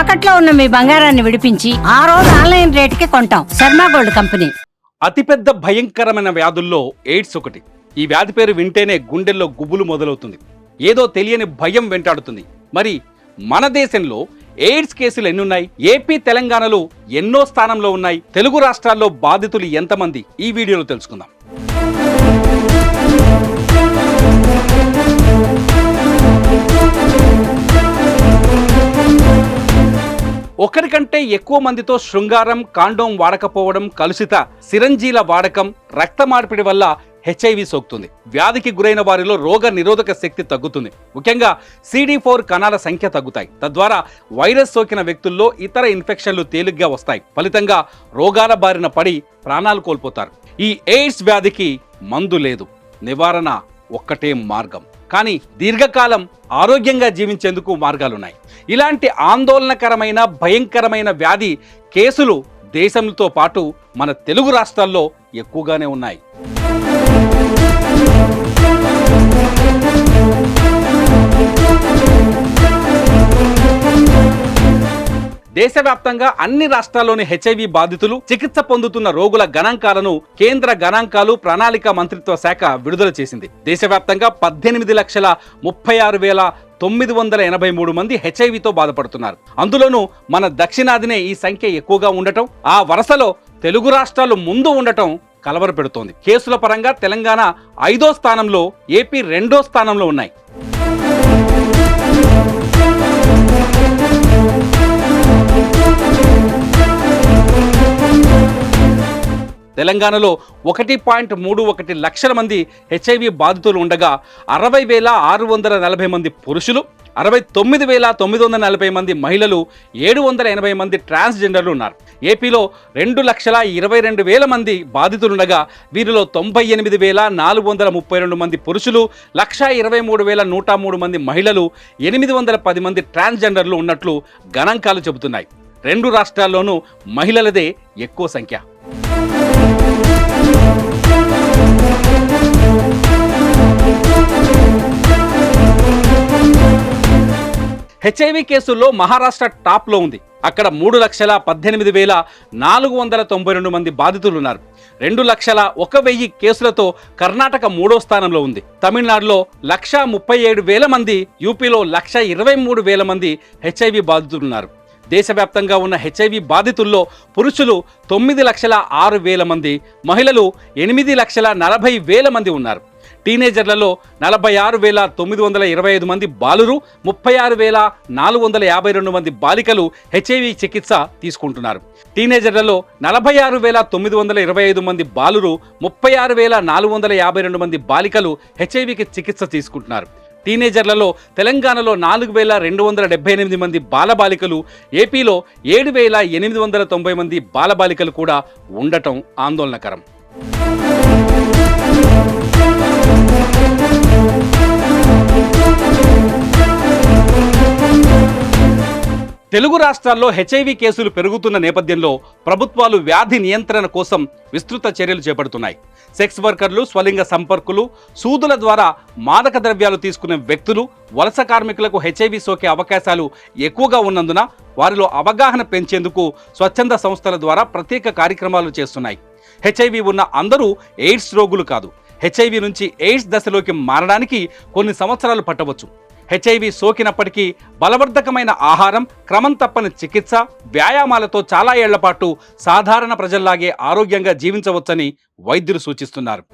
తాకట్లో ఉన్న మీ బంగారాన్ని విడిపించి ఆ రోజు ఆన్లైన్ రేటుకి కొంటాం. Sharma gold company. అతిపెద్ద భయంకరమైన వ్యాధుల్లో ఎయిడ్స్ ఒకటి. ఈ వ్యాధి పేరు వింటేనే గుండెల్లో గుబులు మొదలవుతుంది. ఏదో తెలియని భయం వెంటాడుతుంది. మరి మన దేశంలో ఎయిడ్స్ కేసులు ఎన్నున్నాయి? ఏపీ తెలంగాణలో ఎన్నో స్థానంలో ఉన్నాయి? తెలుగు రాష్ట్రాల్లో బాధితులు ఎంతమంది? ఈ వీడియోలో తెలుసుకుందాం. ఒకరికంటే ఎక్కువ మందితో శృంగారం కాండోం వాడకపోవడం కలుషిత సిరంజీల వాడకం రక్త మార్పిడి వల్ల హెచ్ఐవి సోకుతుంది. వ్యాధికి గురైన వారిలో రోగ నిరోధక శక్తి తగ్గుతుంది. ముఖ్యంగా సిడి ఫోర్ కణాల సంఖ్య తగ్గుతాయి. తద్వారా వైరస్ సోకిన వ్యక్తుల్లో ఇతర ఇన్ఫెక్షన్లు తేలిగ్గా వస్తాయి. ఫలితంగా రోగాల బారిన పడి ప్రాణాలు కోల్పోతారు. ఈ ఎయిడ్స్ వ్యాధికి మందు లేదు. నివారణ ఒక్కటే మార్గం. కానీ దీర్ఘకాలం ఆరోగ్యంగా జీవించేందుకు మార్గాలున్నాయి. ఇలాంటి ఆందోళనకరమైన భయంకరమైన వ్యాధి కేసులు దేశంతో పాటు మన తెలుగు రాష్ట్రాల్లో ఎక్కువగానే ఉన్నాయి. దేశవ్యాప్తంగా అన్ని రాష్ట్రాల్లోని హెచ్ఐవి బాధితులు చికిత్స పొందుతున్న రోగుల గణాంకాలను కేంద్ర గణాంకాలు ప్రణాళిక మంత్రిత్వ శాఖ విడుదల చేసింది. దేశవ్యాప్తంగా పద్దెనిమిది లక్షల ముప్పై ఆరు వేల తొమ్మిది వందల ఎనభై మూడు మంది హెచ్ఐవితో బాధపడుతున్నారు. అందులోనూ మన దక్షిణాదినే ఈ సంఖ్య ఎక్కువగా ఉండటం ఆ వరుసలో తెలుగు రాష్ట్రాలు ముందు ఉండటం కలవర పెడుతోంది కేసుల పరంగా తెలంగాణ ఐదో స్థానంలో ఏపీ రెండో స్థానంలో ఉన్నాయి. తెలంగాణలో ఒకటి పాయింట్ మూడు ఒకటి లక్షల మంది హెచ్ఐవి బాధితులు ఉండగా అరవై వేల ఆరు వందల నలభై మంది పురుషులు అరవై తొమ్మిది వేల తొమ్మిది వందల నలభై మంది మహిళలు ఏడు వందల ఎనభై మంది ట్రాన్స్జెండర్లు ఉన్నారు. ఏపీలో రెండు లక్షల ఇరవై రెండు వేల మంది బాధితులుండగా వీరిలో తొంభై ఎనిమిది వేల నాలుగు వందల ముప్పై రెండు మంది పురుషులు లక్ష ఇరవై మూడు వేల నూట మూడు మంది మహిళలు ఎనిమిది వందల పది మంది ట్రాన్స్జెండర్లు ఉన్నట్లు గణాంకాలు చెబుతున్నాయి. రెండు రాష్ట్రాల్లోనూ మహిళలదే ఎక్కువ సంఖ్య. హెచ్ఐవి కేసుల్లో మహారాష్ట్ర టాప్లో ఉంది. అక్కడ మూడు లక్షల పద్దెనిమిది వేల నాలుగు వందల తొంభై రెండు మంది బాధితులు ఉన్నారు రెండు లక్షల ఒక వెయ్యి కేసులతో కర్ణాటక మూడో స్థానంలో ఉంది. తమిళనాడులో లక్ష ముప్పై ఏడు వేల మంది యూపీలో లక్ష ఇరవై మూడు వేల మంది హెచ్ఐవి బాధితులు ఉన్నారు దేశవ్యాప్తంగా ఉన్న హెచ్ఐవి బాధితుల్లో పురుషులు తొమ్మిది లక్షల ఆరు వేల మంది మహిళలు ఎనిమిది లక్షల నలభై వేల మంది ఉన్నారు. టీనేజర్లలో నలభై ఆరు వేల తొమ్మిది వందల ఇరవై ఐదు మంది బాలురు ముప్పై ఆరు వేల నాలుగు వందల యాభై రెండు మంది బాలికలు హెచ్ఐవి చికిత్స తీసుకుంటున్నారు. టీనేజర్లలో నలభై ఆరు వేల తొమ్మిది వందల ఇరవై ఐదు మంది బాలురు ముప్పై ఆరు వేల నాలుగు వందల యాభై రెండు మంది బాలికలు హెచ్ఐవికి చికిత్స తీసుకుంటున్నారు. టీనేజర్లలో తెలంగాణలో నాలుగు వేల రెండు వందల డెబ్బై ఎనిమిది మంది బాలబాలికలు ఏపీలో ఏడు వేల ఎనిమిది వందల తొంభై మంది బాలబాలికలు కూడా ఉండటం ఆందోళనకరం. తెలుగు రాష్ట్రాల్లో హెచ్ఐవి కేసులు పెరుగుతున్న నేపథ్యంలో ప్రభుత్వాలు వ్యాధి నియంత్రణ కోసం విస్తృత చర్యలు చేపడుతున్నాయి. సెక్స్ వర్కర్లు స్వలింగ సంపర్కులు సూదుల ద్వారా మాదక ద్రవ్యాలు తీసుకునే వ్యక్తులు వలస కార్మికులకు హెచ్ఐవి సోకే అవకాశాలు ఎక్కువగా ఉన్నందున వారిలో అవగాహన పెంచేందుకు స్వచ్ఛంద సంస్థల ద్వారా ప్రత్యేక కార్యక్రమాలు చేస్తున్నాయి. హెచ్ఐవి ఉన్న అందరూ ఎయిడ్స్ రోగులు కాదు. హెచ్ఐవి నుంచి ఎయిడ్స్ దశలోకి మారడానికి కొన్ని సంవత్సరాలు పట్టవచ్చు. హెచ్ఐవి సోకినప్పటికీ బలవర్ధకమైన ఆహారం క్రమం తప్పని చికిత్స వ్యాయామాలతో చాలా ఏళ్ళ పాటు సాధారణ ప్రజల్లాగే ఆరోగ్యంగా జీవించవచ్చని వైద్యులు సూచిస్తున్నారు.